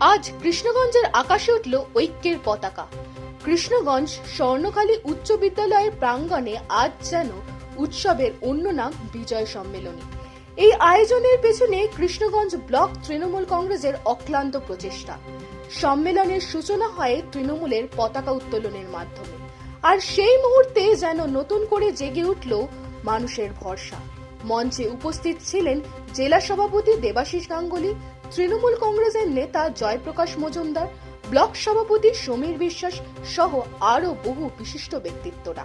আজ কৃষ্ণগঞ্জের আকাশে উঠল ঐক্যের পতাকা। কৃষ্ণগঞ্জ স্বর্ণখালী উচ্চ বিদ্যালয়ের প্রাঙ্গণে আজ যেন উৎসবের অন্য নাম বিজয় সম্মেলনী। এই আয়োজনের পেছনে কৃষ্ণগঞ্জ ব্লক তৃণমূল কংগ্রেসের অক্লান্ত প্রচেষ্টা। সম্মেলনের সূচনা হয় তৃণমূলের পতাকা উত্তোলনের মাধ্যমে। আর সেই মুহূর্তে যেন নতুন করে জেগে উঠল মানুষের ভরসা। মঞ্চে উপস্থিত ছিলেন জেলা সভাপতি দেবাশিস গাঙ্গুলি তৃণমূল কংগ্রেসের নেতা জয়প্রকাশ মজুমদার, ব্লক সভাপতি সমীর বিশ্বাস সহ আরও বহু বিশিষ্ট ব্যক্তিত্বরা।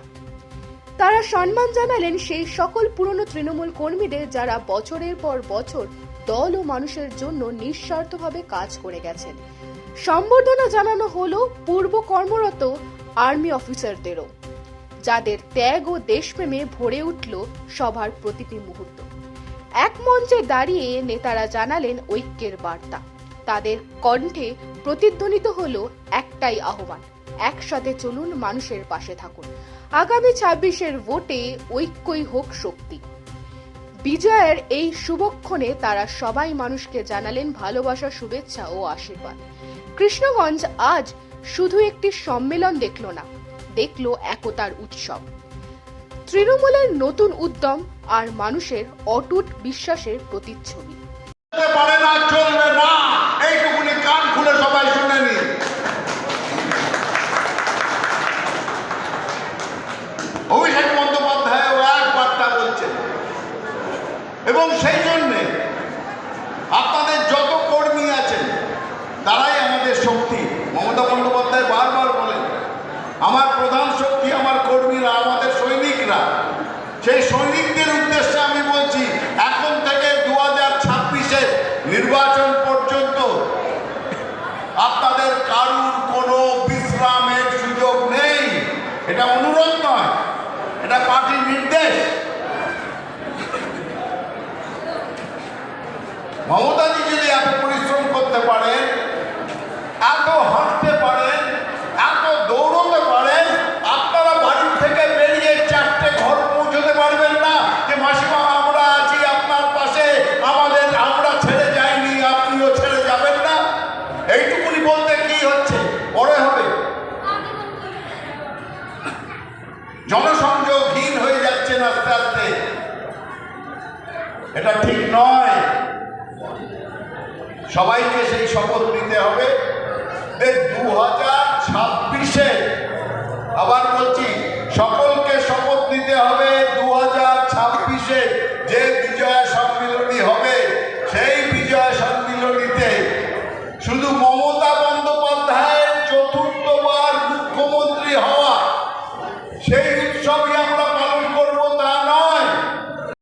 তারা সম্মান জানালেন সেই সকল পুরনো তৃণমূল কর্মীদের যারা বছরের পর বছর দল ও মানুষের জন্য নিঃস্বার্থভাবে কাজ করে গেছেন। সম্বর্ধনা জানানো হলো পূর্ব কর্মরত আর্মি অফিসারদেরও, যাদের ত্যাগ ও দেশপ্রেমে ভরে উঠল সভার প্রতিটি মুহূর্ত। এক মঞ্চে দাঁড়িয়ে নেতারা জানালেন ঐক্যের বার্তা। তাদের কণ্ঠে প্রতিধ্বনিত হলো একটাই আহ্বান, একসাথে চলুন মানুষের পাশে থাকুন। আগামী ছাব্বিশের ভোটে ঐক্যই হোক শক্তি। বিজয়ের এই শুভক্ষণে তারা সবাই মানুষকে জানালেন ভালোবাসা, শুভেচ্ছা ও আশীর্বাদ। কৃষ্ণগঞ্জ আজ শুধু একটি সম্মেলন দেখল না, দেখল একতার উৎসব। তৃণমূলের নতুন উদ্যম আর মানুষের অটুট বিশ্বাসের প্রতিচ্ছবি। কান খুলে সবাই শুনে নি অভিষেক বন্দ্যোপাধ্যায় ও এক বার্তা বলছেন, এবং সেই জন্যে আপনাদের যত কর্মী আছেন, তারাই আমাদের শক্তি। মমতা বন্দ্যোপাধ্যায় বারবার বলেন, আমার প্রধান শক্তি আমার কর্মীরা আমাদের সৈনিকরা সেই সৈনিকদের উদ্দেশ্যে আমি বলছি, এখন থেকে দু হাজার নির্বাচন পর্যন্ত আপনাদের কারুর কোনো বিশ্রামের সুযোগ নেই। এটা অনুরোধ নয়, এটা পার্টির নির্দেশ। মমতাজি যদি এত পরিশ্রম করতে পারে এত জনসংযোগহীন হয়ে যাচ্ছেন আস্তে আস্তে। এটা ঠিক নয়। সবাইকে সেই শপথ নিতে হবে। দু হাজার